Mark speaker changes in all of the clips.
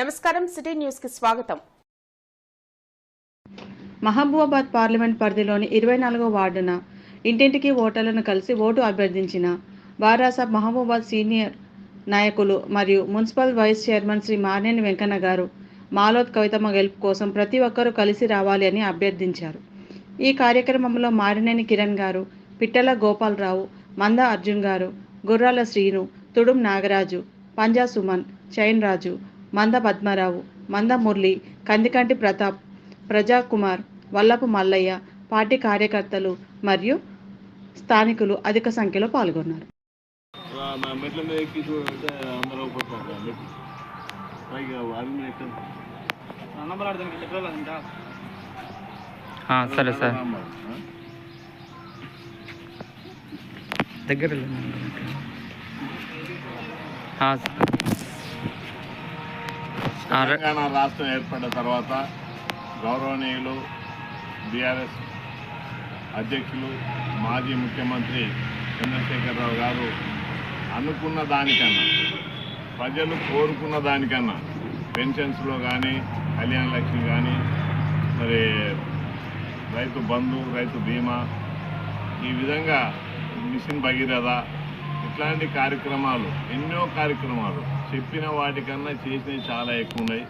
Speaker 1: నమస్కారం సిటీ న్యూస్కి స్వాగతం.
Speaker 2: మహబూబాబాద్ పార్లమెంట్ పరిధిలోని ఇరవై నాలుగో వార్డున ఇంటింటికి ఓటర్లను కలిసి ఓటు అభ్యర్థించిన బారాసాబ్ మహబూబాద్ సీనియర్ నాయకులు మరియు municipal vice chairman Shri Marneni Venkanna garu Maloth Kavithamma గెలుపు కోసం ప్రతి ఒక్కరూ కలిసి రావాలి అని అభ్యర్థించారు. ఈ కార్యక్రమంలో మారినేని కిరణ్ గారు పిట్టల గోపాలరావు మంద అర్జున్ గారు గుర్రాల శ్రీను తుడుం నాగరాజు పంజా సుమన్ చైన్ రాజు మంద పద్మారావు మంద మురళి కందికంటి ప్రతాప్ ప్రజాకుమార్ వల్లపు మల్లయ్య పార్టీ కార్యకర్తలు మరియు స్థానికులు అధిక సంఖ్యలో పాల్గొన్నారు.
Speaker 3: ఆ, మా మెట్ల తెలంగాణ రాష్ట్రం ఏర్పడిన తర్వాత గౌరవనీయులు బీఆర్ఎస్ అధ్యక్షులు మాజీ ముఖ్యమంత్రి చంద్రశేఖరరావు గారు అనుకున్న దానికన్నా ప్రజలు కోరుకున్న దానికన్నా పెన్షన్స్లో కానీ కళ్యాణ లక్ష్మి కానీ మరి రైతు బంధు రైతు బీమా ఈ విధంగా మిషన్ భగీరథ ఇట్లాంటి కార్యక్రమాలు ఎన్నో కార్యక్రమాలు చెప్పిన వాటికన్నా చేసినవి చాలా ఎక్కువ ఉన్నాయి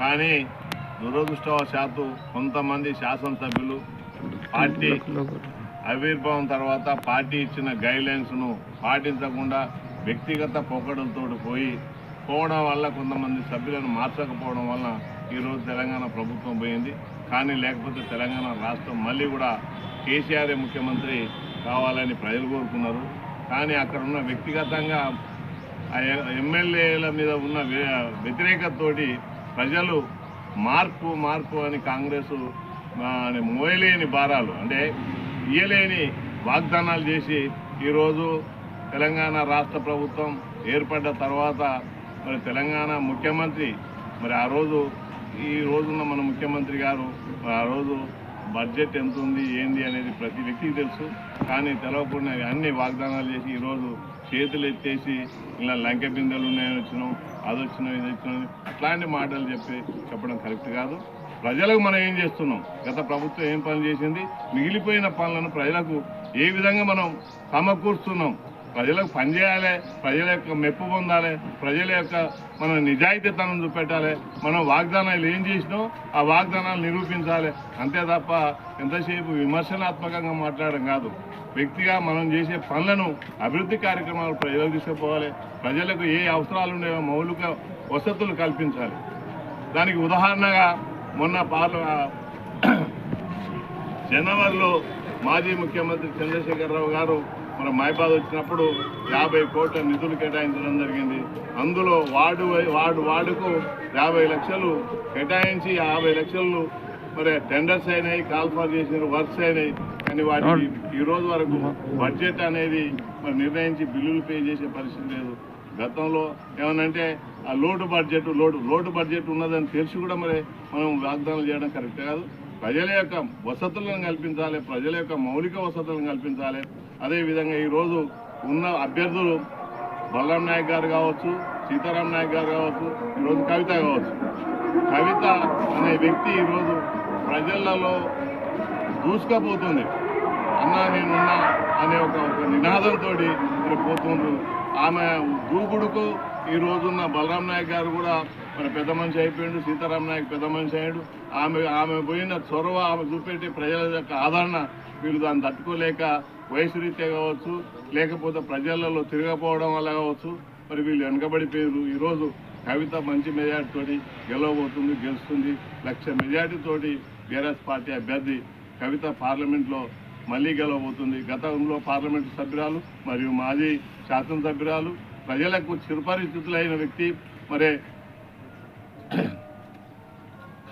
Speaker 3: కానీ దురదృష్టవశాత్తు కొంతమంది శాసనసభ్యులు పార్టీ ఆవిర్భావం తర్వాత పార్టీ ఇచ్చిన గైడ్లైన్స్ను పాటించకుండా వ్యక్తిగత పొగడలతో పోయి పోవడం వల్ల కొంతమంది సభ్యులను మార్చకపోవడం వల్ల ఈరోజు తెలంగాణ ప్రభుత్వం పోయింది. కానీ లేకపోతే తెలంగాణ రాష్ట్రం మళ్ళీ కూడా కేసీఆర్ ముఖ్యమంత్రి కావాలని ప్రజలు కోరుకున్నారు. కానీ అక్కడ ఉన్న వ్యక్తిగతంగా ఎమ్మెల్యేల మీద ఉన్న వ్య- వ్యతిరేకతతోటి ప్రజలు మార్పు మార్పు అని కాంగ్రెస్ మోయలేని భారాలు అంటే ఇయ్యలేని వాగ్దానాలు చేసి ఈరోజు తెలంగాణ రాష్ట్ర ప్రభుత్వం ఏర్పడ్డ తర్వాత మరి తెలంగాణ ముఖ్యమంత్రి మరి ఆ రోజు ఈ రోజున్న మన ముఖ్యమంత్రి గారు మరి ఆ రోజు బడ్జెట్ ఎంత ఉంది ఏంది అనేది ప్రతి వ్యక్తికి తెలుసు. కానీ తెలవకుండా అన్ని వాగ్దానాలు చేసి ఈరోజు చేతులు ఎత్తేసి ఇలా లంక బిందెలు ఉన్నాయని వచ్చినాం అది వచ్చినాం ఇది వచ్చినాం అట్లాంటి మాటలు చెప్పి చెప్పడం కరెక్ట్ కాదు. ప్రజలకు మనం ఏం చేస్తున్నాం? గత ప్రభుత్వం ఏం పని చేసింది? మిగిలిపోయిన పనులను ప్రజలకు ఏ విధంగా మనం సమకూరుస్తున్నాం? ప్రజలకు పనిచేయాలి ప్రజల యొక్క మెప్పు పొందాలి ప్రజల యొక్క మన నిజాయితీతనం చూపెట్టాలి. మనం వాగ్దానాలు ఏం చేసినాం ఆ వాగ్దానాలు నిరూపించాలి. అంతే తప్ప ఎంతసేపు విమర్శనాత్మకంగా మాట్లాడడం కాదు. వ్యక్తిగా మనం చేసే పనులను అభివృద్ధి కార్యక్రమాలు ప్రజలకు తీసుకుపోవాలి ప్రజలకు ఏ అవసరాలు ఉన్నాయో మౌలిక వసతులు కల్పించాలి. దానికి ఉదాహరణగా మొన్న పార్ల జనవరిలో మాజీ ముఖ్యమంత్రి చంద్రశేఖరరావు గారు మన మైబాద్ వచ్చినప్పుడు యాభై కోట్ల నిధులు కేటాయించడం జరిగింది. అందులో వార్డు వార్డు వార్డుకు యాభై లక్షలు కేటాయించి యాభై లక్షలు మరి టెండర్స్ అయినాయి కాల్ఫార్ చేసిన వర్క్స్ అయినాయి. కానీ వాటికి ఈ రోజు వరకు బడ్జెట్ అనేది మరి నిర్ణయించి బిల్లులు పే చేసే పరిస్థితి లేదు. గతంలో ఏమనంటే ఆ లోటు బడ్జెట్ లోటు లోటు బడ్జెట్ ఉన్నదని తెలిసి కూడా మరి మనం వాగ్దానాలు చేయడం కరెక్ట్ కాదు. ప్రజల యొక్క వసతులను కల్పించాలి ప్రజల యొక్క మౌలిక వసతులను కల్పించాలి. అదేవిధంగా ఈరోజు ఉన్న అభ్యర్థులు బలరాం నాయక్ గారు కావచ్చు సీతారాం నాయక్ గారు కావచ్చు ఈరోజు కవిత కావచ్చు. కవిత అనే వ్యక్తి ఈరోజు ప్రజలలో దూసుకపోతుంది. అన్నా నేనున్నా అనే ఒక ఒక నినాదంతో పోతుండ్రు. ఆమె దూకుడుకు ఈ రోజున్న బలరాం నాయక్ గారు కూడా మన పెద్ద మనిషి అయిపోయాడు సీతారాం నాయక్ పెద్ద మనిషి అయ్యాడు. ఆమె ఆమె పోయిన చొరవ ఆమె చూపెట్టి ప్రజల యొక్క ఆదరణ వీళ్ళు దాన్ని తట్టుకోలేక వయసు రీత్యా కావచ్చు లేకపోతే ప్రజలలో తిరగపోవడం వల్ల కావచ్చు మరి వీళ్ళు వెనకబడిపోయారు ఈరోజు కవిత మంచి మెజార్టీతోటి గెలవబోతుంది గెలుస్తుంది. లక్ష మెజార్టీతోటి బీఆర్ఎస్ పార్టీ అభ్యర్థి కవిత పార్లమెంట్లో మళ్ళీ గెలవబోతుంది. గతంలో పార్లమెంటు సభ్యురాలు మరియు మాజీ శాసనసభ్యురాలు ప్రజలకు చిరపరిచితులైన వ్యక్తి. మరి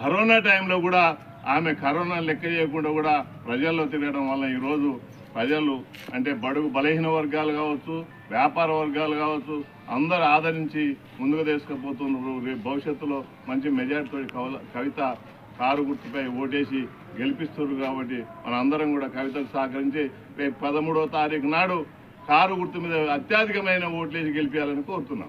Speaker 3: కరోనా టైంలో కూడా ఆమె కరోనా లెక్క చేయకుండా కూడా ప్రజల్లో తిరగడం వల్ల ఈరోజు ప్రజలు అంటే బడుగు బలహీన వర్గాలు కావచ్చు వ్యాపార వర్గాలు కావచ్చు అందరూ ఆదరించి ముందుకు తీసుకుపోతున్నారు. రేపు భవిష్యత్తులో మంచి మెజార్టీతో కవల- కవిత కారు గుర్తుపై ఓటేసి గెలిపిస్తున్నారు కాబట్టి మనందరం కూడా కవితకు సహకరించి రేపు పదమూడవ తారీఖు నాడు కారు గుర్తు మీద అత్యధికమైన ఓట్లేసి గెలిపించాలని కోరుతున్నాం.